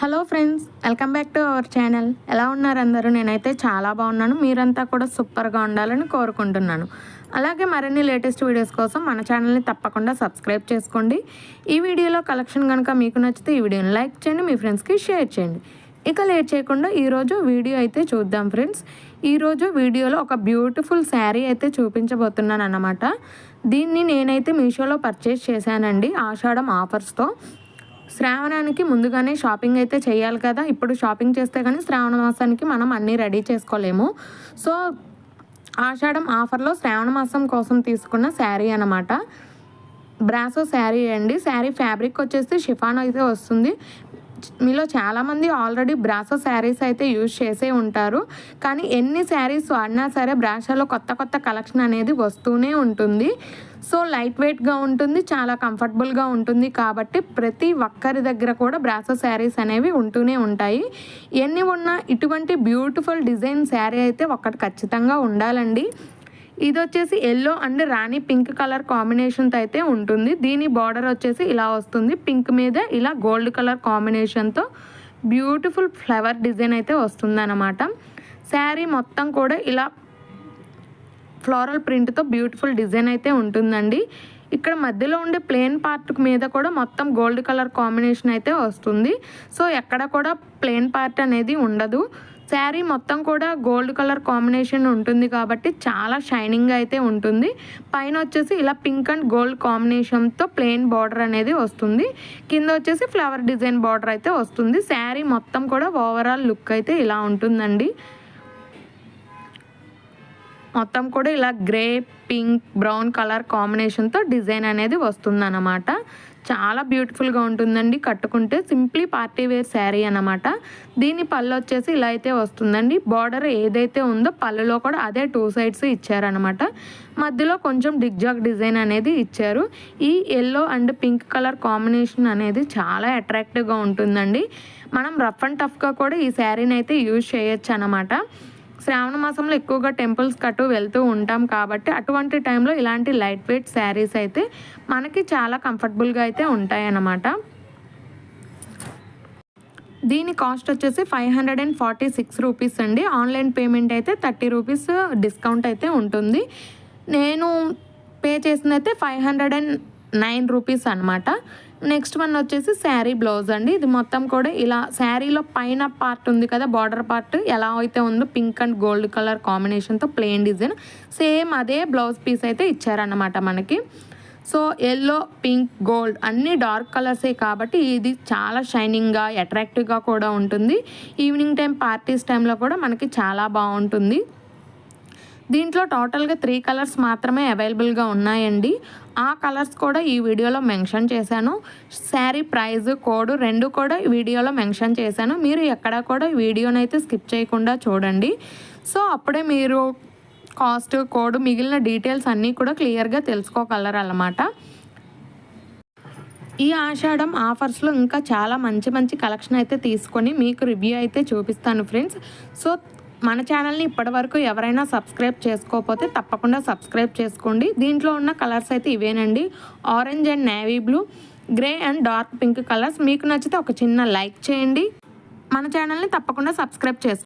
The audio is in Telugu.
Hello friends welcome back to our channel. ఎలా ఉన్నారు అందరూ? నేనైతే చాలా బాగున్నాను. మీరంతా కూడా సూపర్గా ఉండాలని కోరుకుంటున్నాను. అలాగే మరిన్ని లేటెస్ట్ వీడియోస్ కోసం మన ఛానల్ని తప్పకుండా సబ్స్క్రైబ్ చేసుకోండి. ఈ వీడియోలో కలెక్షన్ కనుక మీకు నచ్చితే ఈ వీడియోని లైక్ చేయండి మీ ఫ్రెండ్స్కి షేర్ చేయండి. ఇక లేట్ చేయకుండా ఈరోజు వీడియో అయితే చూద్దాం ఫ్రెండ్స్. ఈరోజు వీడియోలో ఒక బ్యూటిఫుల్ శారీ అయితే చూపించబోతున్నాను అన్నమాట దీన్ని నేనైతే మీషోలో పర్చేస్ చేశానండి ఆషాఢం ఆఫర్స్తో. శ్రావణానికి ముందుగానే షాపింగ్ అయితే చేయాలి కదా. ఇప్పుడు షాపింగ్ చేస్తే కానీ శ్రావణ మాసానికి మనం అన్నీ రెడీ చేసుకోలేము. సో ఆషాఢం ఆఫర్లో శ్రావణ మాసం కోసం తీసుకున్న శారీ అనమాట బ్రాసో శారీ అండి. శారీ ఫ్యాబ్రిక్ వచ్చేసి షిఫాన్ అయితే వస్తుంది. మీలో చాలామంది ఆల్రెడీ బ్రాసో శారీస్ అయితే యూజ్ చేసే ఉంటారు. కానీ ఎన్ని శారీస్ వాడినా సరే బ్రాసోలో కొత్త కొత్త కలెక్షన్ అనేది వస్తూనే ఉంటుంది. సో లైట్ వెయిట్గా ఉంటుంది చాలా కంఫర్టబుల్గా ఉంటుంది. కాబట్టి ప్రతి ఒక్కరి దగ్గర కూడా బ్రాసో శారీస్ అనేవి ఉంటూనే ఉంటాయి. ఎన్ని ఉన్నా ఇటువంటి బ్యూటిఫుల్ డిజైన్ శారీ అయితే ఒకటి ఖచ్చితంగా ఉండాలండి. ఇది వచ్చేసి yellow and rani pink colour కాంబినేషన్తో అయితే ఉంటుంది. దీని బార్డర్ వచ్చేసి ఇలా వస్తుంది. పింక్ మీద ఇలా గోల్డ్ కలర్ కాంబినేషన్తో బ్యూటిఫుల్ ఫ్లవర్ డిజైన్ అయితే వస్తుంది అనమాట శారీ మొత్తం కూడా ఇలా ఫ్లోరల్ ప్రింట్తో బ్యూటిఫుల్ డిజైన్ అయితే ఉంటుందండి. ఇక్కడ మధ్యలో ఉండే ప్లేన్ పార్ట్ మీద కూడా మొత్తం గోల్డ్ కలర్ కాంబినేషన్ అయితే వస్తుంది. సో ఎక్కడ కూడా ప్లేన్ పార్ట్ అనేది ఉండదు. శారీ మొత్తం కూడా గోల్డ్ కలర్ కాంబినేషన్ ఉంటుంది కాబట్టి చాలా షైనింగ్ అయితే ఉంటుంది. పైన వచ్చేసి ఇలా పింక్ అండ్ గోల్డ్ కాంబినేషన్తో ప్లెయిన్ బార్డర్ అనేది వస్తుంది. కింద వచ్చేసి ఫ్లవర్ డిజైన్ బార్డర్ అయితే వస్తుంది. శారీ మొత్తం కూడా ఓవరాల్ లుక్ అయితే ఇలా ఉంటుందండి. మొత్తం కూడా ఇలా గ్రే పింక్ బ్రౌన్ కలర్ కాంబినేషన్తో డిజైన్ అనేది వస్తుందన్నమాట. చాలా బ్యూటిఫుల్గా ఉంటుందండి. కట్టుకుంటే సింప్లీ పార్టీ వేర్ శారీ అనమాట దీని పళ్ళు వచ్చేసి ఇలా అయితే వస్తుందండి. బార్డర్ ఏదైతే ఉందో పళ్ళులో కూడా అదే టూ సైడ్స్ ఇచ్చారనమాట మధ్యలో కొంచెం డిగ్జాగ్ డిజైన్ అనేది ఇచ్చారు. ఈ yellow and pink colour combination అనేది చాలా అట్రాక్టివ్గా ఉంటుందండి. మనం రఫ్ అండ్ టఫ్గా కూడా ఈ శారీని అయితే యూజ్ చేయొచ్చు అనమాట శ్రావణ మాసంలో ఎక్కువగా టెంపుల్స్ కట్టు వెళ్తూ ఉంటాం కాబట్టి అటువంటి టైంలో ఇలాంటి లైట్ వెయిట్ శారీస్ అయితే మనకి చాలా కంఫర్టబుల్గా అయితే ఉంటాయన్నమాట. దీని కాస్ట్ వచ్చేసి five hundred and forty six rupees అండి. ఆన్లైన్ పేమెంట్ అయితే థర్టీ రూపీస్ డిస్కౌంట్ అయితే ఉంటుంది. నేను పే చేసింది అయితే five hundred and nine rupees అనమాట నెక్స్ట్ వన్ వచ్చేసి శారీ బ్లౌజ్ అండి. ఇది మొత్తం కూడా ఇలా శారీలో పైన పార్ట్ ఉంది కదా బార్డర్ పార్ట్ ఎలా అయితే ఉందో పింక్ అండ్ గోల్డ్ కలర్ కాంబినేషన్తో ప్లెయిన్ డిజైన్. సేమ్ అదే బ్లౌజ్ పీస్ అయితే ఇచ్చారన్నమాట మనకి. సో ఎల్లో పింక్ గోల్డ్ అన్ని డార్క్ కలర్సే కాబట్టి ఇది చాలా షైనింగ్గా అట్రాక్టివ్గా కూడా ఉంటుంది. ఈవినింగ్ టైం పార్టీస్ టైంలో కూడా మనకి చాలా బాగుంటుంది. దీంట్లో టోటల్గా త్రీ కలర్స్ మాత్రమే అవైలబుల్గా ఉన్నాయండి. ఆ కలర్స్ కూడా ఈ వీడియోలో మెన్షన్ చేశాను. శారీ ప్రైజ్ కోడ్ రెండు కూడా ఈ వీడియోలో మెన్షన్ చేశాను. మీరు ఎక్కడ కూడా ఈ వీడియోనైతే అయితే స్కిప్ చేయకుండా చూడండి. సో అప్పుడే మీరు కాస్ట్ కోడ్ మిగిలిన డీటెయిల్స్ అన్నీ కూడా క్లియర్గా తెలుసుకోగలరు అన్నమాట ఈ ఆషాఢం ఆఫర్స్లో ఇంకా చాలా మంచి మంచి కలెక్షన్ అయితే తీసుకొని మీకు రివ్యూ అయితే చూపిస్తాను ఫ్రెండ్స్. సో మన ఛానల్ని ఇప్పటివరకు ఎవరైనా సబ్స్క్రైబ్ చేసుకోకపోతే తప్పకుండా సబ్స్క్రైబ్ చేసుకోండి. దీంట్లో ఉన్న కలర్స్ అయితే ఇవేనండి. Orange and navy blue grey and dark pink colours మీకు నచ్చితే ఒక చిన్న లైక్ చేయండి. మన ఛానల్ని తప్పకుండా సబ్స్క్రైబ్ చేసుకోండి